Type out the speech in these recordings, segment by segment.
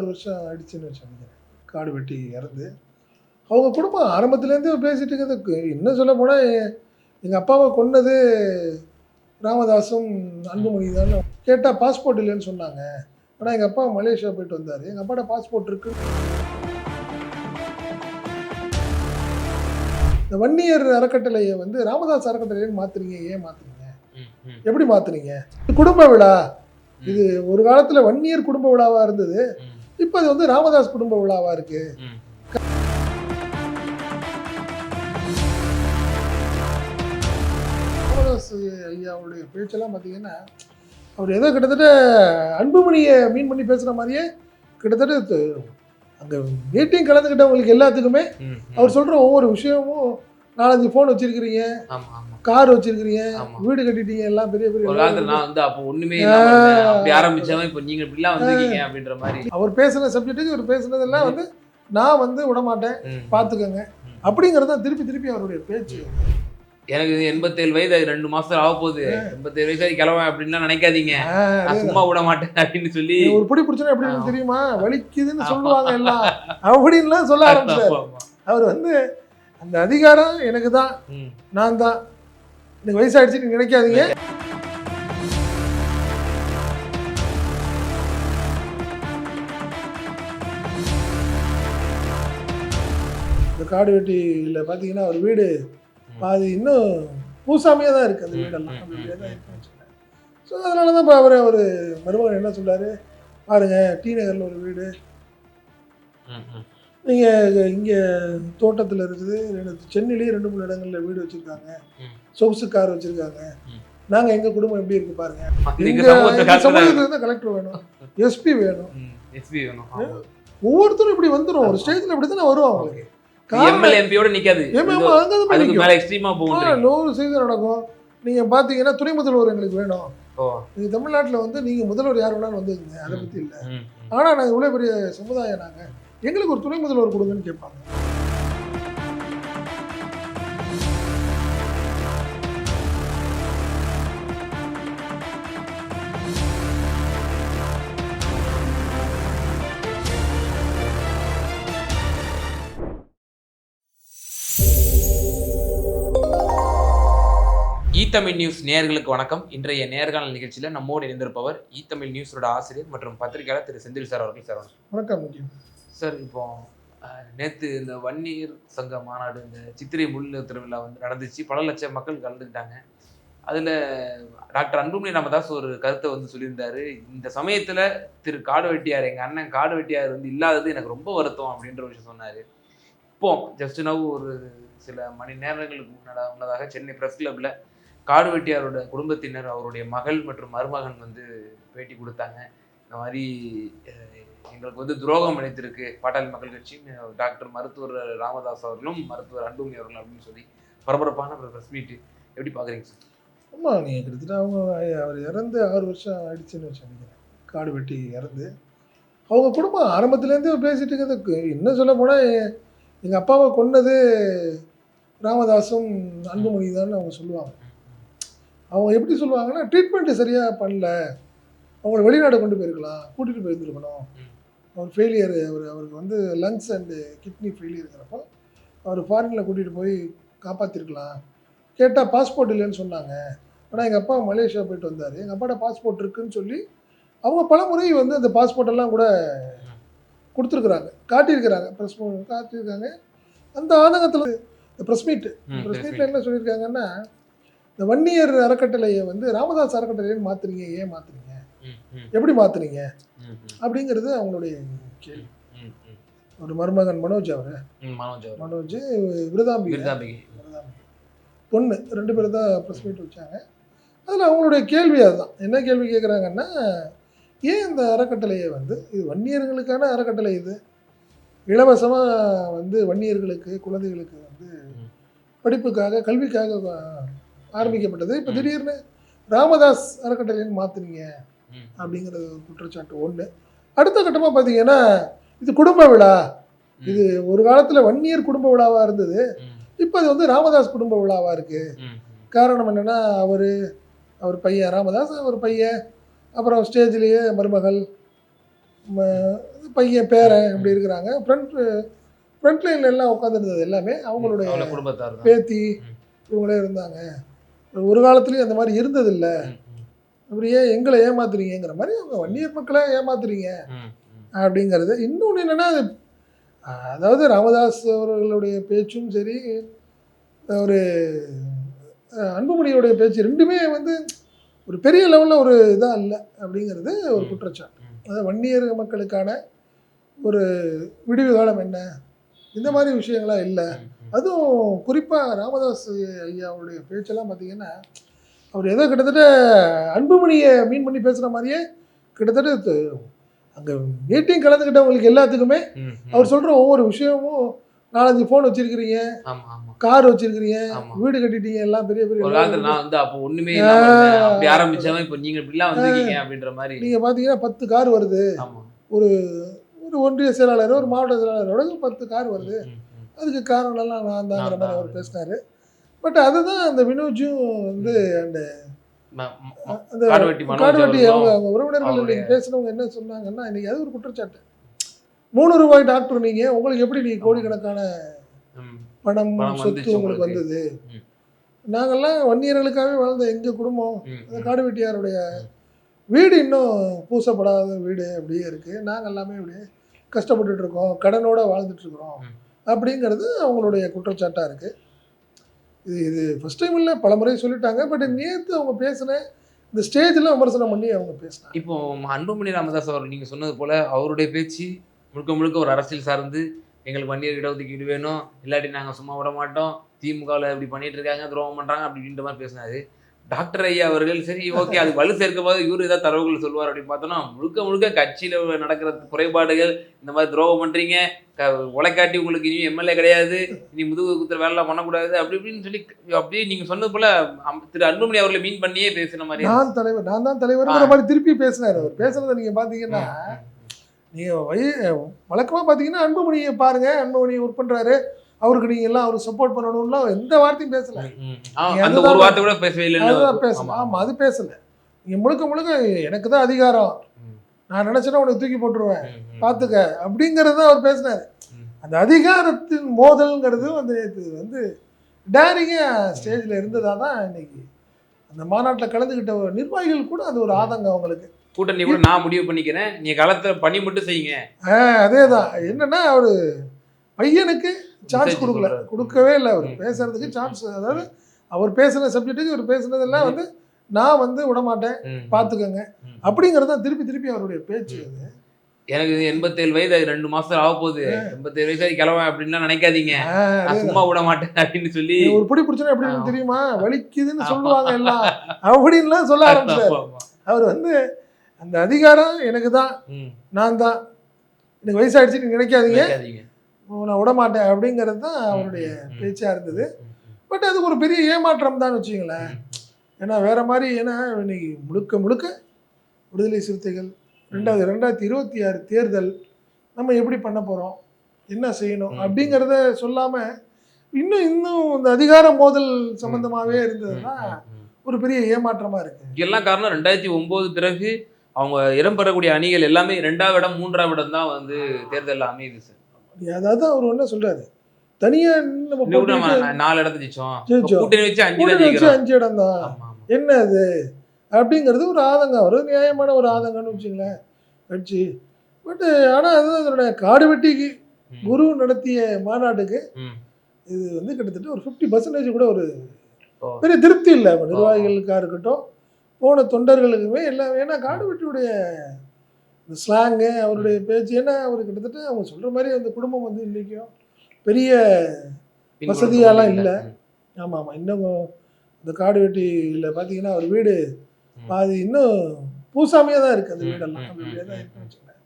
ஆறு வருஷம் ஆயிடுச்சுன்னு வச்சுக்கோங்க காடு வெட்டி இறந்து. அவங்க குடும்பம் ஆரம்பத்துலேருந்து பேசிட்டு இருக்கிறது இன்னும் சொல்ல போனால் எங்கள் அப்பாவை கொன்னது ராமதாஸும் அன்புமணி தான் கேட்டால் பாஸ்போர்ட் இல்லைன்னு சொன்னாங்க. ஆனால் எங்கள் அப்பா மலேசியா போயிட்டு வந்தார். எங்கள் அப்பாட்ட பாஸ்போர்ட் இருக்கு. இந்த வன்னியர் அறக்கட்டளையை வந்து ராமதாஸ் அறக்கட்டளைன்னு மாத்துறீங்க ஏன் மாத்துறீங்க? எப்படி மாத்துறீங்க? குடும்ப விழா. இது ஒரு காலத்துல வன்னியர் குடும்ப விழாவா இருந்தது. இப்போ அது வந்து ராமதாஸ் குடும்ப விழாவா இருக்கு ம். ராமதாஸ் ஐயாவுடைய பேச்செல்லாம் பார்த்தீங்கன்னா அவர் ஏதோ கிட்டத்தட்ட அன்புமணியை மீன் பண்ணி பேசுற மாதிரியே கிட்டத்தட்ட அங்க மீட்டிங் கலந்துக்கிட்டவங்களுக்கு எல்லாத்துக்குமே. அவர் சொல்ற ஒவ்வொரு விஷயமும் நாலஞ்சு ஃபோன் வச்சிருக்கிறீங்க. கார் வச்சிருக்கிறீங்க. வீடு கட்டிட்டீங்க எல்லாம் பெரிய பெரிய ஒரு காலத்துல நான் வந்து அப்போ ஒண்ணுமே. அப்படி ஆரம்பிச்சவன் இப்ப நீங்க இப்படிலாம் வந்திருக்கீங்க அப்படின்ற மாதிரி. அவர் பேசின சப்ஜெக்ட்டுக்கு இவர் பேசுனதெல்லாம் வந்து நான் வந்து விட மாட்டேன் ம். பார்த்துக்கோங்க. ம். அப்படிங்கிறது தான் திருப்பி திருப்பி அவருடைய பேச்சு. எனக்கு எண்பத்தேழு வயது அது ரெண்டு மாசத்துல ஆக போகுது எண்பத்தேழு வயசு கிளம்ப அப்படின்லாம் நினைக்காதீங்க. நான் அதே சும்மா விட மாட்டேன் அப்படின்னு சொல்லி. ஒரு பிடி பிடிச்சா எப்படி. தெரியுமா? வலிக்குதுன்னு சொல்லுவாங்க எல்லாம். அப்படின்லாம் சொல்ல ஆரம்பிச்சார். அவர் வந்து அந்த அதிகாரம் எனக்கு தான். நான் தான். எனக்கு வயசாயிடுச்சு நீங்க நினைக்காதீங்க. இந்த காடு வெட்டியில் பார்த்தீங்கன்னா அவர் வீடு பாதி இன்னும் பூசாமையாக தான் இருக்குது அந்த வீடெல்லாம். அப்படியே தான் இருக்குன்னு ஸோ அதனால தான் இப்போ அவர் அவர் மருமகன் என்ன சொல்றாரு? பாருங்க டி நகரில் ஒரு வீடு. நீங்கள் இங்கே தோட்டத்தில் இருக்குது. ரெண்டு சென்னையிலேயே ரெண்டு மூணு இடங்களில் வீடு வச்சுருக்காங்க. சொகுசு கார் வச்சுருக்காங்க. நாங்கள் எங்கள் குடும்பம் எப்படி இருக்கு பாருங்க. எங்க எங்க சமூகத்தை எங்க காட்டுறாரு. சமூகத்துல இருந்து கலெக்டர் வேணும். எஸ்பி வேணும். ஒவ்வொருத்தரும் இப்படி வந்துடும் ஒரு ஸ்டேஜ்ல இப்படி தானே வரும் அவங்களுக்கு காரணம் MLA, MP யோட நிக்காது. ஏமா இது- அங்கே தான் அதுக்கு நிற்கும் மேல எக்ஸ்ட்ரீமா போகும் நூறு சதவீதம் நடக்கும். நீங்க பாத்தீங்கன்னா துணை முதல்வர் எங்களுக்கு வேணும். ஓ. நீங்க தமிழ்நாட்டுல வந்து நீங்க முதல்வர் யார் வேணாலும் வந்துருங்க அதை பத்தி இல்ல. ம், ம். ஆனா நாங்க இவ்வளவு பெரிய சமுதாயம் நாங்க. எங்களுக்கு ஒரு துணை முதல்வர் கொடுங்கன்னு கேட்பாங்க. ஈ தமிழ் நியூஸ் நேயர்களுக்கு வணக்கம். இன்றைய நேர்காணல் நிகழ்ச்சியில நம்மோடு இணைந்திருப்பவர் ஈ தமிழ் நியூஸோட ஆசிரியர் மற்றும் பத்திரிகையாளர் திரு செந்தில் சார் அவர்கள் சார் வணக்கம். சார் இப்போ நேற்று இந்த வன்னியர் சங்க மாநாடு இந்த சித்திரை முள்ளு திருவிழா வந்து நடந்துச்சு. பல லட்சம் மக்கள் கலந்துக்கிட்டாங்க. அதில் டாக்டர் அன்புமணி ராமதாஸ் ஒரு கருத்தை வந்து சொல்லியிருந்தாரு. இந்த சமயத்தில் திரு காடு வெட்டியார் எங்கள் அண்ணன் காடு வெட்டியார் வந்து இல்லாதது எனக்கு ரொம்ப வருத்தம் அப்படின்ற விஷயம் சொன்னார். இப்போ ஜஸ்ட் நவ் ஒரு சில மணி நேரங்களுக்கு முன்னாடி முன்னதாக சென்னை ப்ரெஸ் கிளப்பில் காடு வெட்டியாரோட குடும்பத்தினர் அவருடைய மகள் மற்றும் மருமகன் வந்து பேட்டி கொடுத்தாங்க. இந்த மாதிரி எங்களுக்கு வந்து துரோகம் அளித்திருக்கு. பாட்டாளி மக்கள் கட்சி டாக்டர் மருத்துவர் ராமதாஸ் அவர்களும் மருத்துவர் அன்புமணி அவர்களும் அப்படின்னு சொல்லி பரபரப்பான ஒரு ப்ரெஸ் மீட் எப்படி பார்க்குறீங்க சார் ஆமா நீங்க கிட்டத்தட்ட அவங்க அவர் இறந்து ஆறு வருஷம் ஆயிடுச்சுன்னு வச்சுக்கோங்க காடு வெட்டி இறந்து. அவங்க குடும்பம் ஆரம்பத்துலேருந்து பேசிட்டு இருக்கிறது இன்னும் சொல்ல போனால் எங்கள் அப்பாவை கொன்னது ராமதாஸும் அன்புமணி தான் அவங்க சொல்லுவாங்க. அவங்க எப்படி சொல்லுவாங்கன்னா ட்ரீட்மெண்ட்டு சரியாக பண்ணல. அவங்கள வெளிநாடு கொண்டு போயிருக்கலாம் கூட்டிகிட்டு போயிருந்துருக்கணும். அவர் ஃபெயிலியர் அவர் அவருக்கு வந்து லங்ஸ் அண்டு கிட்னி ஃபெயிலியருங்கிறப்போ அவர் ஃபாரினில் கூட்டிகிட்டு போய் காப்பாற்றிருக்கலாம் கேட்டால் பாஸ்போர்ட் இல்லைன்னு சொன்னாங்க. ஆனால் எங்கள் அப்பா மலேசியா போயிட்டு வந்தார். எங்கள் அப்பாட்ட பாஸ்போர்ட் இருக்குன்னு சொல்லி அவங்க பல முறை வந்து அந்த பாஸ்போர்ட் எல்லாம் கூட கொடுத்துருக்குறாங்க. காட்டியிருக்கிறாங்க. ப்ரெஸ் காட்டியிருக்காங்க. அந்த ஆதங்கத்தில் இந்த ப்ரெஸ் மீட் ம், ப்ரெஸ் மீட்டில் என்ன சொல்லியிருக்காங்கன்னா இந்த வன்னியர் அறக்கட்டளையை வந்து ராமதாஸ் அறக்கட்டளைன்னு மாற்றுறீங்க ஏன் மாற்றுறீங்க எப்படி மாற்றுறீங்க ம், ம், அப்படிங்கிறது அவங்களுடைய கேள்வி. ஒரு மருமகன் மனோஜ் அவர். மனோஜ் விருதாம்பி. விருதாம்பிகை. விருதாம்பி பொண்ணு ரெண்டு பேரும் தான் ப்ரெஸ் மீட் வச்சாங்க. அதில் அவங்களுடைய கேள்வி அதுதான். என்ன கேள்வி கேட்குறாங்கன்னா ஏன் இந்த அறக்கட்டளையை வந்து இது வன்னியர்களுக்கான அறக்கட்டளை இது? இலவசமாக வந்து வன்னியர்களுக்கு குழந்தைகளுக்கு வந்து. படிப்புக்காக கல்விக்காக ஆரம்பிக்கப்பட்டது. இப்போ. திடீர்னு ராமதாஸ் அறக்கட்டளைன்னு மாற்றுனீங்க அப்படிங்கிறது ஒரு குற்றச்சாட்டு ஒன்று அடுத்த கட்டமாக பார்த்தீங்கன்னா இது குடும்ப விழா. இது ஒரு காலத்தில் வன்னியர் குடும்ப விழாவாக இருந்தது. இப்போ அது வந்து ராமதாஸ் குடும்ப விழாவாக இருக்குது. காரணம் என்னென்னா அவர் அவர் பையன் ராமதாஸ் அவர் பையன் அப்புறம் ஸ்டேஜ்லேயே மருமகள் பையன் பேரன் இப்படி இருக்கிறாங்க. ஃப்ரண்ட் ஃப்ரண்ட் லைனில் எல்லாம் உட்காந்துருந்தது எல்லாமே அவங்களுடைய பேத்தி. இவங்களே இருந்தாங்க. ஒரு காலத்துலேயும் அந்த மாதிரி இருந்ததில்ல. அப்படியே எங்களை ஏமாத்துறீங்கிற மாதிரி அவங்க வன்னியர் மக்களை ஏமாத்துறீங்க. அப்படிங்கிறது இன்னொன்று என்னென்னா அது அதாவது ராமதாஸ் அவர்களுடைய பேச்சும் சரி ஒரு அன்புமணியோடைய பேச்சு ரெண்டுமே வந்து ஒரு பெரிய லெவலில் ஒரு இதாக இல்லை அப்படிங்கிறது ஒரு. குற்றச்சாட்டு. அதாவது வன்னியர் மக்களுக்கான ஒரு விடிவு காலம் என்ன இந்த மாதிரி விஷயங்களாம் இல்லை. அதுவும் குறிப்பாக ராமதாஸ் ஐயாவுடைய பேச்செல்லாம் பார்த்தீங்கன்னா அவர் ஏதோ கிட்டத்தட்ட அன்புமணியை மீன் பண்ணி பேசுகிற மாதிரியே கிட்டத்தட்ட அங்கே மீட்டிங் கலந்துக்கிட்டவங்களுக்கு எல்லாத்துக்குமே. அவர் சொல்கிற ஒவ்வொரு விஷயமும் நாலஞ்சு ஃபோன் வச்சிருக்கிறீங்க கார் வச்சிருக்கிறீங்க வீடு கட்டிட்டீங்க எல்லாம் பெரிய பெரிய ஒரு காலத்துல நான் வந்து அப்போ இருந்தேன். அப்படி ஆரம்பிச்சவன் இப்ப நீங்க இப்படிலாம் வந்திருக்கீங்க அப்படின்ற மாதிரி. நீங்கள் பார்த்தீங்கன்னா பத்து கார் வருது. ஆமா. ஒரு ஒன்றிய செயலாளர் ஒரு மாவட்ட செயலாளரோட பத்து கார் வருது. அதுக்கு காரணம் எல்லாம் நான் தாங்கிற மாதிரி. அவர் பேசினாரு. பட் அதுதான் அந்த வினோஜும் வந்து அந்த காடுவெட்டி அவங்க அவங்க உறவினர்கள் இன்னைக்கு பேசுனவங்க என்ன சொன்னாங்கன்னா இன்னைக்கு அது ஒரு குற்றச்சாட்டு மூணு ரூபாய் டாக்டர் நீங்க உங்களுக்கு எப்படி நீங்க கோடிக்கணக்கான பணம் சொத்து உங்களுக்கு. வந்தது. நாங்கெல்லாம் வன்னியர்களுக்காகவே வாழ்ந்த எங்க குடும்பம் அந்த. காடுவெட்டியாருடைய வீடு இன்னும் பூசப்படாத வீடு அப்படியே இருக்கு நாங்க எல்லாமே அப்படியே கஷ்டப்பட்டுட்டு இருக்கோம் கடனோட வாழ்ந்துட்டு இருக்கிறோம். அப்படிங்கிறது அவங்களுடைய குற்றச்சாட்டா இருக்கு இது இது ஃபஸ்ட் டைம் இல்லை பல முறை சொல்லிட்டாங்க. பட் நேற்று அவங்க பேசுனேன் இந்த ஸ்டேஜில் விமர்சனம் பண்ணி அவங்க பேசினாங்க. இப்போ அன்புமணி ராமதாஸ் அவர் நீங்கள் சொன்னது போல் அவருடைய பேச்சு முழுக்க முழுக்க ஒரு அரசியல் சார்ந்து எங்களுக்கு வன்னியர் இடஒதுக்கீடு வேணும் இல்லாட்டி நாங்கள் சும்மா விட மாட்டோம் திமுகவில் இப்படி பண்ணிட்டு இருக்காங்க துரோகம் பண்ணுறாங்க அப்படி மாதிரி பேசினாரு. டாக்டர் ஐயா அவர்கள் சரி ஓகே அது வலு சேர்க்கும் போது இவரு ஏதாவது தரவுகள் சொல்லுவார் அப்படின்னு பார்த்தோம்னா முழுக்க முழுக்க கட்சியில நடக்கிற குறைபாடுகள் இந்த மாதிரி துரோகம் பண்றீங்க க- உலைக்காட்டி உங்களுக்கு இனி எம்எல்ஏ கிடையாது இனி முதுகு குத்துற வேலைலாம் பண்ணக்கூடாது அப்படி இப்படின்னு சொல்லி அப்படியே நீங்க சொன்னது போல திரு அன்புமணி அவர்களை மீன் பண்ணியே பேசின மாதிரி நான் தலைவர் நான் தான் தலைவர்ங்கிற மாதிரி திருப்பி பேசினார் அவர். பேசுறதை நீங்க பாத்தீங்கன்னா ம், ம். நீங்க வய வழக்கமா பாத்தீங்கன்னா அன்புமணியை பாருங்க அன்புமணி ஒர்க் பண்றாரு அவருக்கு நீங்க எல்லாம் அவருக்கு சப்போர்ட் பண்ணணும்லாம் எந்த வார்த்தையும் பேசல. ஆ, அந்த ஒரு வார்த்தை கூட பேசவே இல்லைன்னு அதுதான் பேசல ஆமா அது பேசல. நீங்க முழுக்க முழுக்க எனக்கு தான் அதிகாரம் நான் நினைச்சேன்னா உனக்கு தூக்கி போட்டுருவேன். பாத்துக்க. அப்படிங்கறத அவர் பேசினாரு. அந்த அதிகாரத்தின் மோதல்ங்கிறது வந்து நேத்து வந்து டேரிங்க ஸ்டேஜ்ல இருந்ததா தான் இன்னைக்கு அந்த மாநாட்டில் கலந்துக்கிட்ட ஒரு நிர்வாகிகள் கூட அது ஒரு ஆதங்கம் அவங்களுக்கு. கூட்டணி கூட நான் முடிவு பண்ணிக்கிறேன். நீ களத்துல பணி மட்டும் செய்யுங்க. அதே தான் என்னன்னா அவரு பையனுக்கு சான்ஸ் கொடுக்கல. கொடுக்கவே இல்லை அவர். பேசுறதுக்கு சான்ஸ் அதாவது அவர் பேசுன சப்ஜெக்ட்டுக்கு இவர் பேசுனதெல்லாம் வந்து நான் வந்து விட மாட்டேன் ம். பார்த்துக்கோங்க. அப்படிங்கிறது தான் திருப்பி திருப்பி அவருடைய பேச்சு அது. எனக்கு எண்பத்தேழு வயது அது ரெண்டு மாசம் ஆக போகுது எண்பத்தேழு வயசு கிளம்ப அப்படின்லாம் நினைக்காதீங்க. அதே சும்மா விட மாட்டேன் அப்படின்னு சொல்லி ஒரு பிடி பிடிச்சா எப்படி ஆமா. தெரியுமா? வலிக்குதுன்னு. சொல்லுவாங்க எல்லாம். அப்படின்லாம் சொல்ல ஆரம்பிச்சார். அவர் வந்து அந்த அதிகாரம் எனக்கு தான். நான் தான். எனக்கு வயசாயிடுச்சு நீங்க நினைக்காதீங்க. நினைக்காதீங்க. நான் விட மாட்டேன் அப்படிங்கிறது தான் அவருடைய ம், ம், பேச்சா இருந்தது. பட் அது ஒரு பெரிய ஏமாற்றம் தான் வச்சுங்களேன் ஏன்னா வேற மாதிரி ஏன்னா இன்னைக்கு முழுக்க முழுக்க விடுதலை சிறுத்தைகள் ரெண்டாவது ரெண்டாயிரத்தி இருபத்தி ஆறு தேர்தல் நம்ம எப்படி பண்ண போகிறோம் என்ன செய்யணும். அப்படிங்கிறத சொல்லாமல் இன்னும் இன்னும் இந்த அதிகார மோதல் சம்பந்தமாகவே இருந்ததுன்னா. ஒரு பெரிய ஏமாற்றமாக இருக்கு. இதுக்கெல்லாம் காரணம் ரெண்டாயிரத்தி ஒன்பது பிறகு அவங்க இடம் பெறக்கூடிய அணிகள் எல்லாமே ரெண்டாவது இடம் மூன்றாவது இடம் தான் வந்து தேர்தலில் அமையுது சார் அதாவது அவர் என்ன சொல்றாரு. தனியா நம்ம கூட நாலு இடத்த ஜெயிச்சோம். அஞ்சு இடம் தான். என்ன அது அப்படிங்கிறது ஒரு ஆதங்கம். ஒரு நியாயமான ஒரு ஆதங்கம்னு வச்சுங்களேன். கட்சி. பட் ஆனால் அது அதனுடைய காடு வெட்டிக்கு குரு நடத்திய மாநாட்டுக்கு. இது வந்து கிட்டத்தட்ட ஒரு ஃபிஃப்டி பர்சன்டேஜ் கூட ஒரு. பெரிய திருப்தி இல்லை. நிர்வாகிகளுக்கா இருக்கட்டும் போன தொண்டர்களுக்குமே எல்லாம் ஏன்னா காடுவெட்டியுடைய இந்த ஸ்லாங்கு அவருடைய பேச்சு ஏன்னா அவர் கிட்டத்தட்ட அவங்க சொல்கிற மாதிரி அந்த குடும்பம் வந்து இன்றைக்கும் பெரிய வசதியாலாம் இல்ல. ஆமாம் ஆமாம் இன்னும் இந்த காடுவெட்டியில் பார்த்தீங்கன்னா அவர் வீடு. பாதி இன்னும் பூசாமையாக தான் இருக்குது அந்த வீடெல்லாம் ம், அப்படி ம், இப்படியே தான் இருக்குன்னு வச்சுக்கோங்களேன்.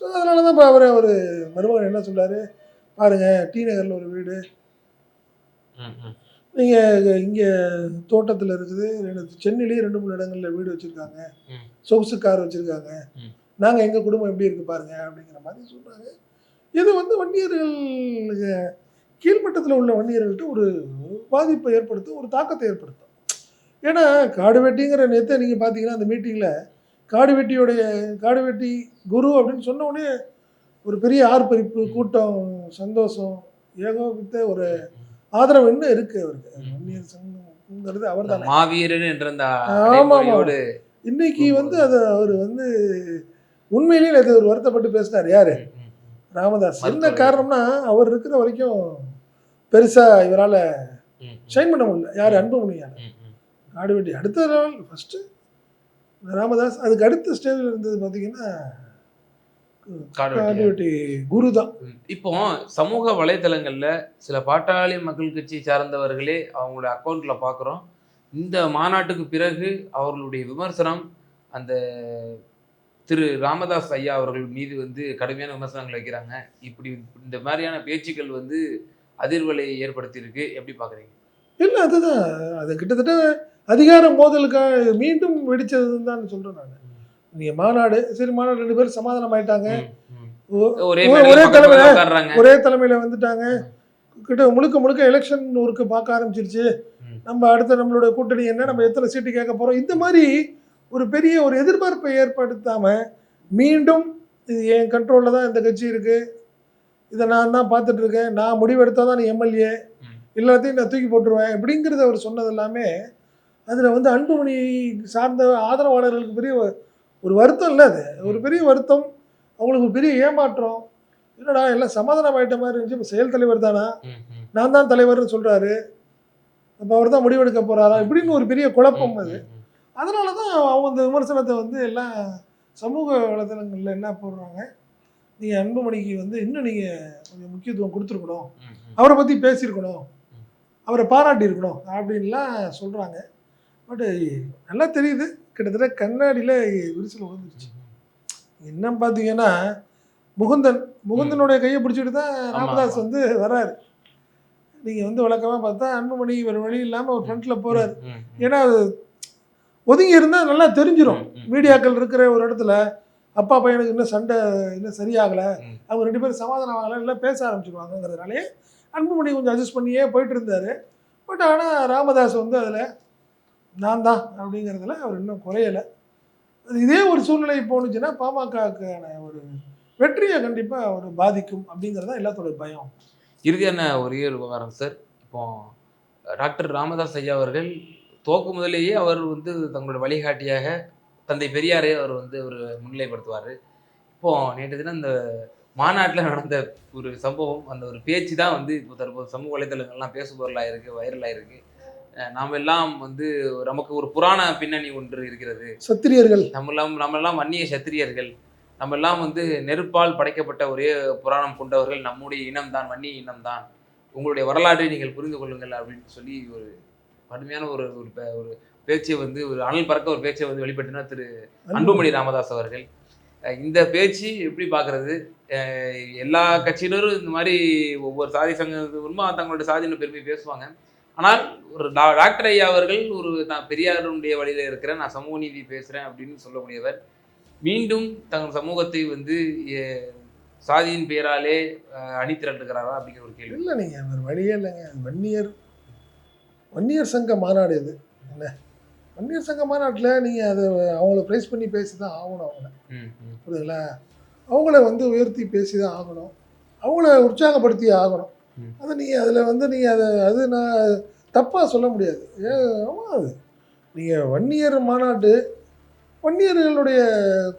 ஸோ அதனால தான் இப்போ அவர் அவர் மருமகன் என்ன சொல்றாரு? பாருங்க டி நகரில் ஒரு வீடு. நீங்கள் இங்கே தோட்டத்தில் இருக்குது. ரெண்டு சென்னையிலேயே ரெண்டு மூணு இடங்களில் வீடு வச்சுருக்காங்க. சொகுசு கார் வச்சுருக்காங்க. நாங்கள் எங்கள் குடும்பம் எப்படி இருக்கு பாருங்க அப்படிங்கிற மாதிரி சொல்கிறாங்க இது வந்து வன்னியர்கள் கீழ்மட்டத்தில் உள்ள வன்னியர்கள்ட்ட ஒரு பாதிப்பை ஏற்படுத்தும் ஒரு தாக்கத்தை ஏற்படுத்தும். ஏன்னா காடு வெட்டிங்கிற நேரத்தை நீங்கள் பார்த்தீங்கன்னா அந்த மீட்டிங்கில் காடு வெட்டியோடைய காடு வெட்டி குரு அப்படின்னு சொன்ன உடனே ஒரு பெரிய ஆர்ப்பரிப்பு கூட்டம் சந்தோஷம் ஏகோபித்த ஒரு ஆதரவு இன்னும் இருக்கு அவருக்கு. வன்னியர் சங்கம்ங்கிறது அவர் தானே. மாவீரன் என்ற அந்த இன்னைக்கு வந்து அது அவர் வந்து உண்மையிலேயே அது ஒரு வருத்தப்பட்டு பேசினார் யாரு. ராமதாஸ் என்ன. காரணம்னா அவர் இருக்கிற வரைக்கும் பெருசா இவரால. ஷைன் பண்ண முடியல யார் அன்புமணியார் ம், ம். காடு வெட்டி அடுத்த லெவல் ஃபர்ஸ்ட் ராமதாஸ் அதுக்கு அடுத்த ஸ்டேஜில் இருந்தது பார்த்தீங்கன்னா காடு காடு வெட்டியார். வெட்டி குரு தான். இப்போ சமூக வலைதளங்கள்ல சில பாட்டாளி மக்கள் கட்சி சார்ந்தவர்களே அவங்களுடைய அக்கௌண்ட்ல பார்க்குறோம் இந்த மாநாட்டுக்கு பிறகு அவர்களுடைய விமர்சனம் அந்த திரு ராமதாஸ் ஐயா அவர்கள் மீது வந்து கடுமையான விமர்சனங்கள் வைக்கிறாங்க. இப்படி இந்த மாதிரியான பேச்சுக்கள் வந்து அதிர்வலை ஏற்படுத்தியிருக்கு. எப்படி பார்க்குறீங்க? இல்லை அதுதான். அது கிட்டத்தட்ட அதிகார மோதலுக்காக மீண்டும் வெடிச்சதுன்னு தான் சொல்கிறேன் நான். நீங்கள் மாநாடு சரி மாநாடு ரெண்டு பேரும் சமாதானம் ஆயிட்டாங்க. ஒரே தலைமையில- ஒரே தலைமையில வந்துட்டாங்க. கிட்ட முழுக்க முழுக்க எலெக்ஷன் ஒர்க்கு பார்க்க ஆரம்பிச்சிருச்சு. நம்ம அடுத்த நம்மளோட கூட்டணி என்ன? நம்ம எத்தனை சீட்டு கேட்க போறோம்? இந்த மாதிரி ஒரு பெரிய ஒரு எதிர்பார்ப்பை ஏற்படுத்தாம மீண்டும் இது என் கண்ட்ரோலில் தான் இந்த கட்சி இருக்கு. இதை நான் தான் பார்த்துட்டு இருக்கேன். நான் முடிவெடுத்தால் தான் நீ எம்எல்ஏ. எல்லாத்தையும் நான் தூக்கி போட்டுருவேன் இப்படிங்கிறத அவர் சொன்னது எல்லாமே அதில் வந்து அன்புமணி சார்ந்த ஆதரவாளர்களுக்கு பெரிய ஒரு- வருத்தம் இல்லை அது. ஒரு பெரிய வருத்தம். அவங்களுக்கு ஒரு பெரிய ஏமாற்றம். என்னடா எல்லாம் சமாதானம் ஆயிட்ட மாதிரி இருந்துச்சு. இப்போ செயல் தலைவர் தானா. நான் தான் தலைவர்னு சொல்றாரு. அப்போ அவர் தான் முடிவெடுக்க போறாரா? இப்படின்னு ஒரு பெரிய குழப்பம் அது. அதனால தான் அவங்க இந்த விமர்சனத்தை வந்து எல்லாம் சமூக வலைதளங்களில் என்ன போடுறாங்க? நீங்கள் அன்புமணிக்கு வந்து இன்னும் நீங்கள் கொஞ்சம் முக்கியத்துவம் கொடுத்துருக்கணும். அவரை பற்றி பேசியிருக்கணும். அவரை பாராட்டி இருக்கணும் அப்படின்லாம் சொல்கிறாங்க பட் நல்லா தெரியுது. கிட்டத்தட்ட கண்ணாடியில் விரிசல் விழுந்துருச்சு. என்ன பார்த்தீங்கன்னா முகுந்தன் முகுந்தனுடைய கையை பிடிச்சிட்டு தான் ராமதாஸ். வந்து வராரு. நீங்கள் வந்து வழக்கமாக பார்த்தா அன்புமணி வேறு வழி இல்லாமல் ஒரு ஃப்ரண்ட்டில் போகிறாரு. ஏன்னா ஒதுங்கி இருந்தால் நல்லா தெரிஞ்சிடும். மீடியாக்கள் இருக்கிற ஒரு இடத்துல அப்பா பையனுக்கு இன்னும் சண்டை இன்னும் சரியாகலை. அவங்க ரெண்டு பேரும் சமாதானம் ஆகலை இல்லை பேச ஆரம்பிச்சிருவாங்கங்கிறதுனாலே அன்புமணி கொஞ்சம் அட்ஜஸ்ட் பண்ணியே போயிட்டு இருந்தார். பட் ஆனால் ராமதாஸ் வந்து அதில் நான் தான் அப்படிங்கிறதுல அவர் இன்னும் குறையலை. அது இதே ஒரு சூழ்நிலை போணுச்சுன்னா பாமகக்கான ஒரு வெற்றியை கண்டிப்பாக ஒரு பாதிக்கும் அப்படிங்கிறது தான் எல்லாத்தோட பயம். இறுதியான ஒரே ஒரு விவகாரம் சார்? இப்போ டாக்டர் ராமதாஸ் ஐயா அவர்கள் துவக்கு முதலேயே அவர் வந்து தங்களோட வழிகாட்டியாக தந்தை பெரியாரை அவர் வந்து ஒரு முன்னிலைப்படுத்துவார். இப்போ நேற்று தினம் இந்த மாநாட்டில் நடந்த ஒரு சம்பவம் அந்த ஒரு பேச்சு தான் வந்து இப்போ தற்போது சமூக வலைதளங்கள்லாம் பேசுபொருளாக இருக்குது வைரலாக இருக்குது நாம் எல்லாம் வந்து நமக்கு ஒரு புராண பின்னணி ஒன்று இருக்கிறது. சத்திரியர்கள். நம்மெல்லாம் நம்மெல்லாம் வன்னிய சத்திரியர்கள். நம்மெல்லாம் வந்து நெருப்பால் படைக்கப்பட்ட ஒரே புராணம் கொண்டவர்கள் நம்முடைய இனம்தான் வன்னிய இனம்தான். உங்களுடைய வரலாற்றை நீங்கள் புரிந்து கொள்ளுங்கள் அப்படின்னு சொல்லி ஒரு கடுமையான ஒரு ஒரு ஒரு பேச்சை வந்து ஒரு அனல் பறக்க ஒரு பேச்சை வந்து வெளிப்படுத்தினார் திரு அன்புமணி ராமதாஸ் அவர்கள். இந்த பேச்சு எப்படி பார்க்கறது எல்லா கட்சியினரும் இந்த மாதிரி ஒவ்வொரு சாதி சங்கமா தங்களோட சாதியின பெருமை பேசுவாங்க. ஆனால் ஒரு டா- டாக்டர் ஐயா அவர்கள் ஒரு நான் பெரியாருடைய வழியில இருக்கிறேன் நான் சமூக நீதி பேசுறேன் அப்படின்னு சொல்லக்கூடியவர். மீண்டும் தங்கள் சமூகத்தை வந்து சாதியின் பெயராலே அணி திரட்டுகிறாரா அப்படிங்கிற ஒரு கேள்வி. இல்லை நீங்கள் வழியே இல்லைங்க. வன்னியர் வன்னியர் சங்க மாநாடு இது. என்ன? வன்னியர் சங்க மாநாட்டில் நீங்கள் அதை அவங்கள ப்ரைஸ் பண்ணி பேசி தான் ஆகணும் அவங்கள. புரியுதுங்களா அவங்கள வந்து உயர்த்தி பேசி தான் ஆகணும். அவங்கள உற்சாகப்படுத்தி ஆகணும். அதை நீங்கள் அதில் வந்து நீங்கள் அதை அது நான் தப்பாக சொல்ல முடியாது. ஏன் ஆமா அது. நீங்கள் வன்னியர் மாநாட்டு வன்னியர்களுடைய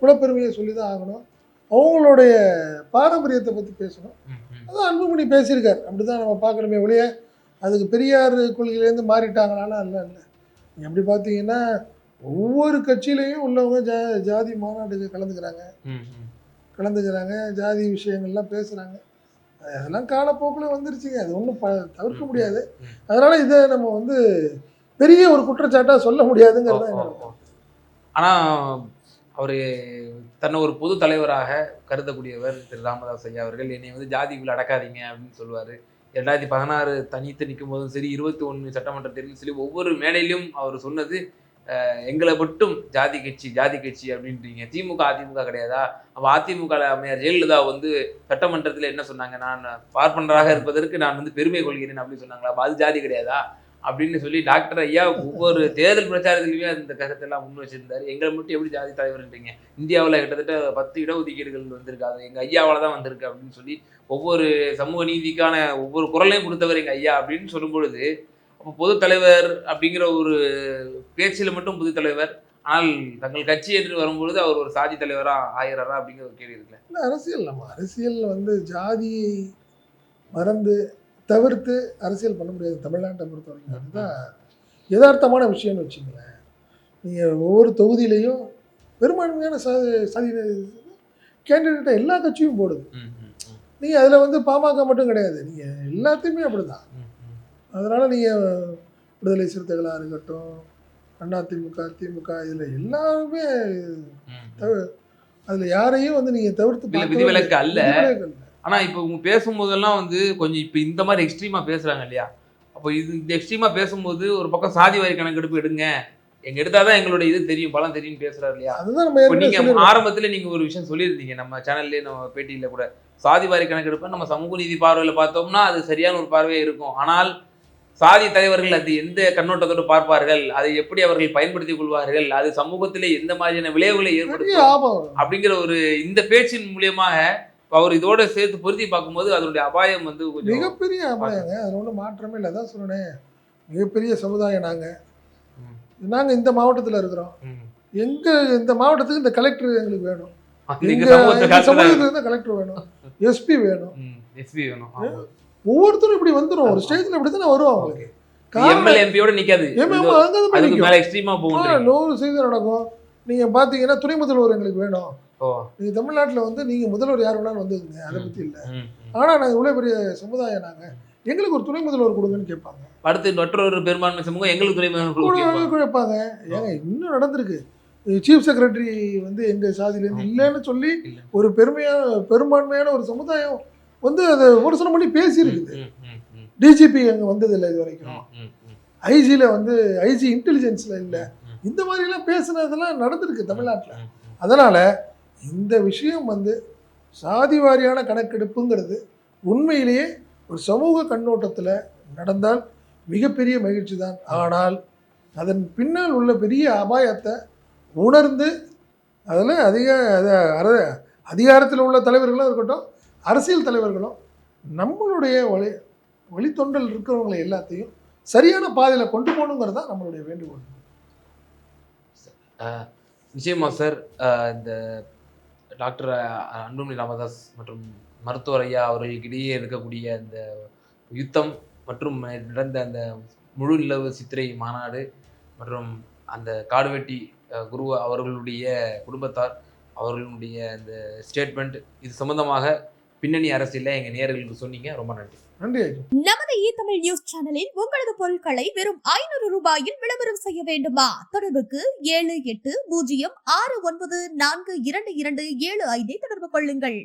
குலப்பெருமையை சொல்லி தான் ஆகணும். அவங்களுடைய பாரம்பரியத்தை பற்றி பேசணும். அதான் அன்புமணி பேசியிருக்கார். அப்படி தான் நம்ம பார்க்கணுமே ஒழிய அதுக்கு பெரியார் கொள்கையிலேருந்து மாறிட்டாங்களான்னா இல்லை இல்லை. நீங்க அப்படி பார்த்தீங்கன்னா ஒவ்வொரு கட்சியிலையும் உள்ளவங்க ஜா ஜாதி மாநாட்டுக்கு கலந்துக்கிறாங்க. கலந்துக்கிறாங்க ஜாதி விஷயங்கள்லாம் பேசுகிறாங்க அதெல்லாம் காலப்போக்கில் வந்துருச்சுங்க. அது ஒன்றும் ப தவிர்க்க முடியாது. அதனால் இதை நம்ம வந்து பெரிய ஒரு குற்றச்சாட்டாக சொல்ல முடியாதுங்கிறது தான் ஓ, என்னோட ஓ, ஓ. ஆனா அவரு தன்னை ஒரு பொது தலைவராக கருதக்கூடியவர் திரு. ராமதாஸ் ஐயா அவர்கள். என்னை வந்து ஜாதிக்குள்ள அடக்காதீங்க அப்படின்னு சொல்லுவாரு. ரெண்டாயிரத்தி பதினாறு தனித்து நிற்கும் போதும் சரி இருபத்தி ஒன்று சட்டமன்ற தேர்தலும் சரி ஒவ்வொரு மேடையிலும் அவர் சொன்னது எங்களை மட்டும் ஜாதி கட்சி ஜாதி கட்சி அப்படின்றீங்க. திமுக அதிமுக கிடையாதா? அப்போ அதிமுக அமையார் ஜெயலலிதா வந்து சட்டமன்றத்தில் என்ன சொன்னாங்க? நான் பார்ப்பனராக இருப்பதற்கு நான் வந்து பெருமை கொள்கிறேன் அப்படின்னு சொன்னாங்களா? அப்ப அது ஜாதி கிடையாதா? அப்படின்னு சொல்லி டாக்டர் ஐயா ஒவ்வொரு தேர்தல் பிரச்சாரத்திலுமே அந்த கருத்தை எல்லாம் முன் வச்சிருந்தாரு. எங்களை மட்டும் எப்படி ஜாதி தலைவர்ன்றீங்க? இந்தியாவில் கிட்டத்தட்ட பத்து இடஒதுக்கீடுகள் வந்திருக்கு அது எங்க ஐயாவில் தான் வந்திருக்கு அப்படின்னு சொல்லி ஒவ்வொரு சமூக நீதிக்கான ஒவ்வொரு குரலையும் கொடுத்தவர் எங்க ஐயா அப்படின்னு சொல்லும் பொழுது அப்போ பொது தலைவர் அப்படிங்கிற ஒரு பேச்சில் மட்டும் புது தலைவர் ஆனால் தங்கள் கட்சி என்று வரும்பொழுது அவர் ஒரு சாதி தலைவரா ஆயிராரா அப்படிங்கிற ஒரு கேள்வி இருக்குல்ல. அரசியல் நம்ம அரசியல் வந்து ஜாதியை மறந்து தவிர்த்து அரசியல் பண்ண முடியாது. தமிழ்நாட்டை பொறுத்த வரைக்கும் அதுதான் யதார்த்தமான விஷயம்னு வச்சுங்களேன். நீங்கள் ஒவ்வொரு தொகுதியிலையும் பெரும்பான்மையான சாதி கேண்டிடேட்டை எல்லா கட்சியும் போடுது. நீங்கள் அதில் வந்து பாமக மட்டும் கிடையாது. நீங்கள் எல்லாத்தையுமே அப்படி தான். அதனால் நீங்கள் விடுதலை சிறுத்தைகளாக இருக்கட்டும் அண்ணா திமுக திமுக இதில் எல்லாருமே. அதில் யாரையும் வந்து நீங்கள் தவிர்த்து விதிவிலக்கு அல்ல. விதிவிலக்கு அல்ல. ஆனா இப்போ இவங்க பேசும்போதெல்லாம் வந்து கொஞ்சம் இப்போ இந்த மாதிரி எக்ஸ்ட்ரீமா பேசுறாங்க இல்லையா? அப்போ இது இந்த எக்ஸ்ட்ரீமா பேசும்போது ஒரு பக்கம் சாதி வாரி கணக்கெடுப்பு எடுங்க. எங்க எடுத்தாதான் எங்களுடைய இது தெரியும் பலம் தெரியும் பேசுறாரு இல்லையா? இப்போ ஏற்கனவே நீங்க சொல்லியிருக்கோம். ஆரம்பத்துல நீங்க ஒரு விஷயம் சொல்லியிருந்தீங்க நம்ம சேனல்லே நம்ம பேட்டியில கூட. சாதி வாரி கணக்கெடுப்பை நம்ம சமூக நீதி பார்வையில பார்த்தோம்னா அது சரியான ஒரு பார்வையா இருக்கும். ஆனால் சாதி தலைவர்கள் அது எந்த கண்ணோட்டத்தோடு பார்ப்பார்கள்? அதை எப்படி அவர்கள் பயன்படுத்திக் கொள்வார்கள்? அது சமூகத்திலே எந்த மாதிரியான விளைவுகளை ஏற்படுத்தும். அப்படிங்கிற ஒரு இந்த பேச்சின் மூலியமாக அவர் இதோட சேர்த்து பொருத்தி பார்க்கும்போது அதனுடைய அபாயம் வந்து கொஞ்சம் மிகப்பெரிய அபாயங்க. அதில் ஒன்றும் மாற்றமே இல்லை. அதான் சொன்னேன் மிகப்பெரிய சமுதாயம் நாங்கள் நாங்கள் இந்த மாவட்டத்தில் இருக்கிறோம். எங்கள் இந்த மாவட்டத்துக்கு இந்த கலெக்டர் எங்களுக்கு வேணும். அது எங்க எங்க சமூகத்தை எங்க காட்டுறாங்க. சமூகத்துல இருந்து கலெக்டர் வேணும். எஸ்பி வேணும். SP வேணும். ஒவ்வொருத்தரும் இப்படி வந்துடும் ஒரு ஸ்டேஜ்ல இப்படி தானே வரும் அவங்களுக்கு. எம்எல்ஏ எம்பியோட நிக்காது. இது- அங்க. மேல எக்ஸ்ட்ரீமா ஆ, போகும் நூறு சதவீதம் நடக்கும். நீங்க பாத்தீங்கன்னா துணை முதல்வர் எங்களுக்கு வேணும். ஓ. நீங்க தமிழ்நாட்டுல வந்து நீங்க முதல்வர் யார் வேணாலும் வந்துங்க அதை பத்தி இல்ல. ம், ம். ஆனா நாங்க இவ்வளவு பெரிய சமுதாயம் நாங்க. எங்களுக்கு ஒரு துணை முதல்வர் கொடுங்கன்னு கேட்பாங்க. அடுத்து மற்றொரு பெரும்பான்மை சமூகம் எங்களுக்கு துணை முதல்வர் கேட்பாங்க. ஏங்க இன்னும் நடந்திருக்கு. சீஃப் செக்ரட்டரி வந்து எங்க சாதியில இருந்து இல்லைன்னு சொல்லி. ஒரு பெருமையான பெரும்பான்மையான ஒரு சமுதாயம் வந்து அதை விமர்சனம் பண்ணி பேசியிருக்குது. டிஜிபி அங்க வந்ததில்லை இது வரைக்கும். ஐஜியில் வந்து ஐஜி இன்டெலிஜென்ஸில் இல்லை. இந்த மாதிரிலாம் பேசுனதெல்லாம் நடந்திருக்கு தமிழ்நாட்டில். அதனால் இந்த விஷயம் வந்து சாதி வாரியான கணக்கெடுப்புங்கிறது உண்மையிலேயே ஒரு சமூக கண்ணோட்டத்தில் நடந்தால் மிகப்பெரிய மகிழ்ச்சி தான். ஆனால் அதன் பின்னால் உள்ள பெரிய அபாயத்தை உணர்ந்து அதில் அதிக அர- அதிகாரத்தில் உள்ள தலைவர்களும் இருக்கட்டும் அரசியல் தலைவர்களும் நம்மளுடைய வழி வழித்தொண்டல் இருக்கிறவங்களை எல்லாத்தையும் சரியான பாதையில் கொண்டு போகணுங்கிறது தான் நம்மளுடைய வேண்டுகோள். நிச்சயமா சார். இந்த டாக்டர் அன்புமணி ராமதாஸ் மற்றும் மருத்துவர் ஐயா அவர்களுக்கிடையே இருக்கக்கூடிய அந்த யுத்தம் மற்றும் நடந்த அந்த முழு நிலவு சித்திரை மாநாடு மற்றும் அந்த காடுவெட்டி குரு அவர்களுடைய குடும்பத்தார் அவர்களுடைய அந்த ஸ்டேட்மெண்ட் இது சம்பந்தமாக பின்னணி அரசியலில் எங்கள் நேயர்களுக்கு சொன்னீங்க. ரொம்ப நன்றி. நமது இ தமிழ் நியூஸ் சேனலில் உங்களது பொருட்களை வெறும் ஐநூறு ரூபாயில் விளம்பரம் செய்ய வேண்டுமா? தொடர்புக்கு ஏழு எட்டு பூஜ்ஜியம் ஆறு ஒன்பது நான்கு இரண்டு இரண்டு ஏழு ஐந்தை தொடர்பு கொள்ளுங்கள்.